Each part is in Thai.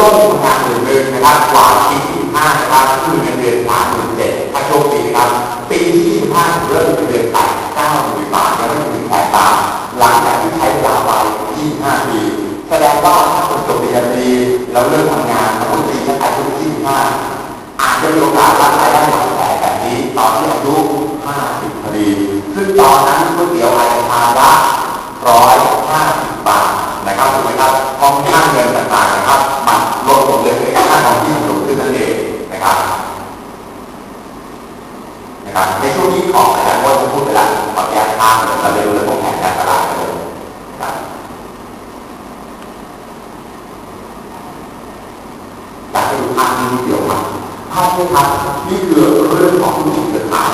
ต้นทำงานหมื่นหนึ่งนะครับกว่าปีที่ห้านะครับคือเงินเดือนสามหมื่นเจ็ดถ้าโชคดีนะครับปีที่ห้าเริ่มเงินเดือนแปดเก้าหมื่นบาทยังไม่ถึงแสนบาทหลังจากที่ใช้เวลาไปยี่ห้าปีแสดงว่าถ้าคนจบปริญญาตรีแล้วเริ่มทำงานทำปีถ้าอายุยี่ห้าอาจจะมีโอกาสรับรายได้หลักแสนแบบนี้ตอนที่อายุห้าสิบพอดีซึ่งตอนนั้นก๋วยเตี๋ยวไอทานละร้อยห้าสิบบาทนะครับถูกไหมครับห้องค่าเงินต่างๆนะครับ ดลงเลยในค่าของที่สูงขึ้นนั่นเองนะครับนะครับ ในช่วงนี้ของอาจารย์ว่าจะพูดไปแล้วขออนุญาตข้ามเราไปดูระบบแผนการตลาดกันเลยอยากให้ดูภาพนี้เดียวครับภาพนี้ครับนี่คือเรื่องของธุรกิจเกิดขาย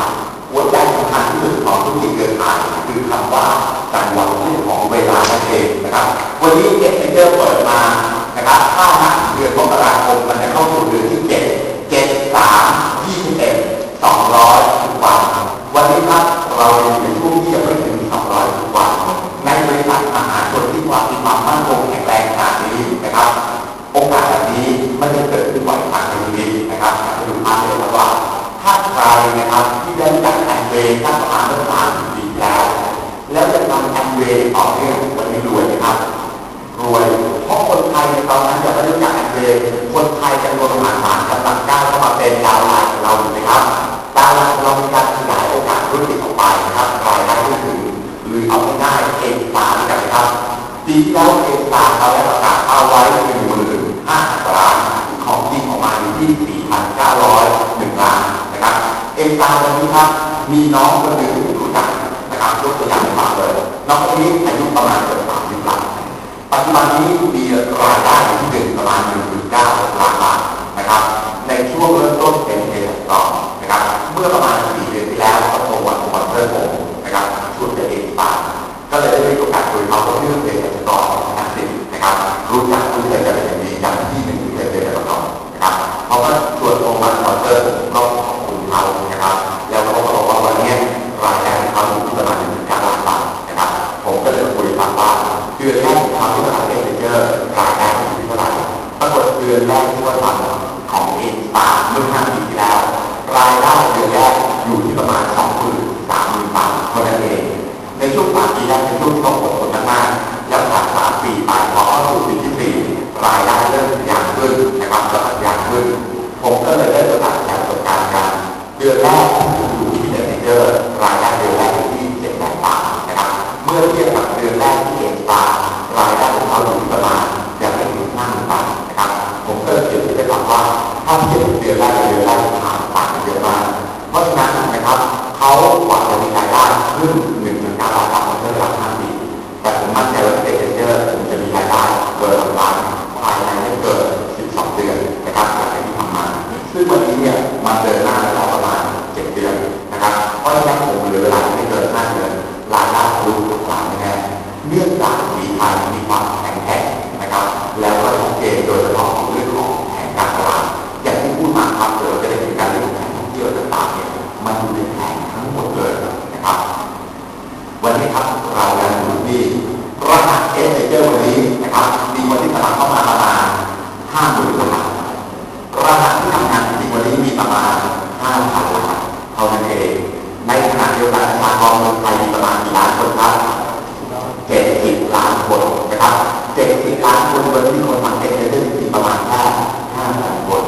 หัวใจสำคัญที่สุดของธุรกิจเกิดขายคือคำว่าการวางเรื่องของเวลานั่นเองนะครับ วันนี้ นะครับ ที่ได้จากแอนเวย์ตั้งประมาณเมื่อสามปีแล้ว แล้วจะทำแอนเวย์ต่อเนื่องวันนี้รวยนะครับรวยเพราะคนไทยในตอนนั้นจะไม่รู้จักแอนเวย์คนไทยจำนวนมหาศาลกำลังก้าวเข้ามาเป็นดาวไลน์ของเราอยู่นะครับดาวไลน์ของเรามีการขยายโอกาสธุรกิจออกไปนะครับรายได้ก็คือหรือเอาง่ายเอ็นสามกันนะครับปีที่แล้วเอ็นสามเราได้ประกาศเอาไว้หนึ่งหมื่นห้าพันล้านของจริงออกมาอยู่ที่สี่พันเก้าร้อยหนึ่งล้านนะครับ ตามวันนี้ครับมีน้องคนหนึ่งรู้จักนะครับยกตัวอย่างมาเลยน้องคนนี้อายุประมาณเกือบสามสิบล้านปัจจุบันนี้มีรายได้ที่เดือนประมาณ1.9ล้านบาทนะครับ ในช่วงเริ่มต้นเป็นเดือนต่อนะครับ เมื่อประมาณ อนแรกที่ว่าทำของเอ็นปาเมื่อห้าปีที่แล้ว รายได้เดือนแรกอยู่ที่ประมาณสองหมื่นสามหมื่นบาทเท่านั้นเองในช่วงสามปีแรกเป็นช่วงที่ต้องอดทนมากๆแล้วผ่านสามปีไป นั้นเองในขณะเดียวกันประชากรเมืองไทยมีประมาณกี่ล้านคนครับเจ็ดสิบล้านคนนะครับเจ็ดสิบล้านคนวันนี้คนทำเอสเจอร์จริงประมาณแค่ห้าพันคน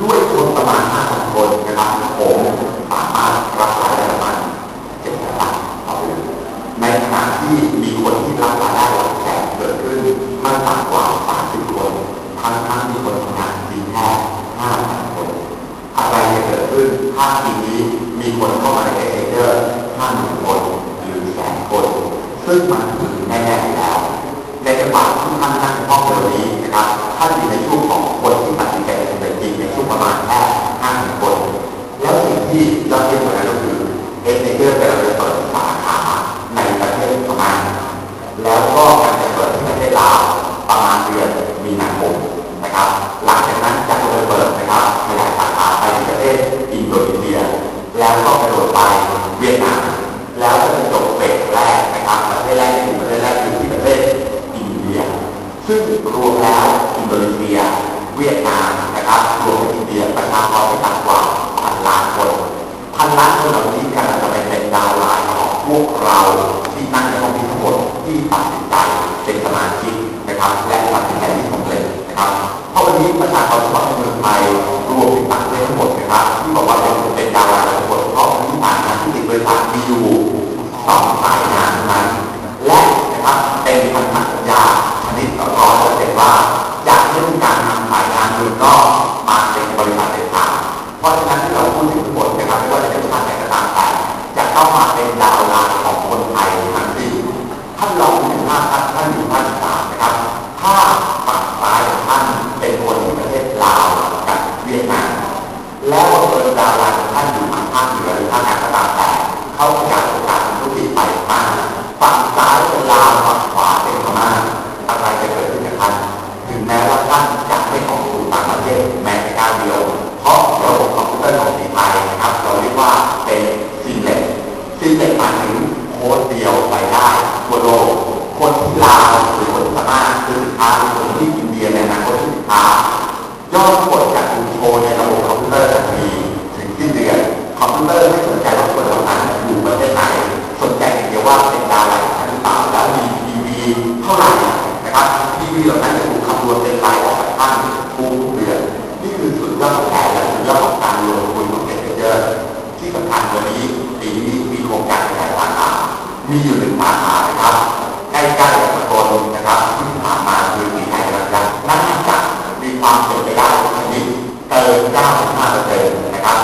ด้วยคนประมาณห้าพันคนนะครับผมสามารถรับรายได้ประมาณเจ็ดแสนบาทต่อเดือนในขณะที่มีคนที่รับรายได้หลักแสนเกิดขึ้นมากต่ำกว่า30คนทั้งทั้งมีคนทำงานจริงแค่5,000คนอะไรจะเกิดขึ้นถ้าปี มีคนเข้ามาในเอเจอร์50,000คนหรือแสนคน ซึ่งมันถึงแน่ๆแล้ว ในจังหวะที่ท่านนั่งห้องเดียวนี้นะครับท่านอยู่ในช่วงของคนที่ตัดสินใจเป็นจริงในช่วงประมาณแค่50,000คน แล้วสิ่งที่ยอดเยี่ยมกว่านั้นก็คือเอเจอร์กำลังจะเปิดสาขาในประเทศพม่าแล้วก็การจะเปิดที่ประเทศลาวประมาณเดือนมีนาคมนะครับ ล้วอินโดนีเซีย เวียดนามนะครับรวมอินเดียประชากรไม่ต่ำกว่าพันล้านคนพันล้านคนเหล่านี้กำลังจะไปเป็นดาวไลน์ของพวกเราที่นั่งในห้องนี้ทั้งหมดที่ตัดสินใจเป็นสมาชิกนะครับ และตัดสินใจที่สำเร็จนะครับเพราะวันนี้ประชากรฉบับเมืองไทยรวมถึงต่างประเทศทั้งหมดนะครับที่บอกว่าเป็นเป็นดาวไลน์ทั้งหมดเพราะที่ผ่านมาที่ติดบริษัทมีอยู่สองสายงานนั้นและนะครับ ท่านลองนึกภาพท่านท่านอยู่ภาคสานนะครับถ้าฝั่งซ้ายของท่านเป็นคนที่ประเทศลาวกับเวียดนามแล้วบังเอิญดาวไลน์ของท่านอยู่ทางภาคเหนือหรือภาคกลางก็ตามแต่เขาขยายโอกาสทางธุรกิจไปมากฝั่งซ้ายเป็นลาวฝั่งขวาเป็นพม่าอะไรจะเกิดขึ้นกับท่านถึงแม้ว่าท่านจะไม่ออกสู่ต่างประเทศแม้แต่ก้าวเดียวเพราะระบบคอมพิวเตอร์ของสีไทยนะครับ เราเรียกว่าเป็นซีเล็ตซีเล็ตหมายถึงโค้ดเดียว ไปได้ทั่วโลกคนที่ลาวหรือคนที่พม่าซื้อสินค้าหรือคนที่อินเดียในอนาคตซื้อสินค้ายอดกดจากดูโชในระบบคอมพิวเตอร์ทันทีถึงสิ้นเดือนคอมพิวเตอร์ไม่สนใจว่าคนเหล่านั้นอยู่ประเทศไหนสนใจอย่างเดียวว่าเป็นดาวอะไรหรือเปล่าแล้วมีทีวีเท่าไหร่นะครับทีวีเหล่านั้นจะถูกคำนวณเป็นรายออกจากท่านทุกเดือนนี่คือสุดยอดของแผนและสุดยอดของการลงทุนของเซ็นเจอร์ที่สำคัญวันนี้ปีนี้ มีอยู่หนึ่งสาขานะครับใกล้ๆกับสกลนะครับที่ผ่านมาคือปีไทยรัฐนั่นจะมีความเป็นไปได้ชนิดเกิน95เปอร์เซ็นต์นะครับ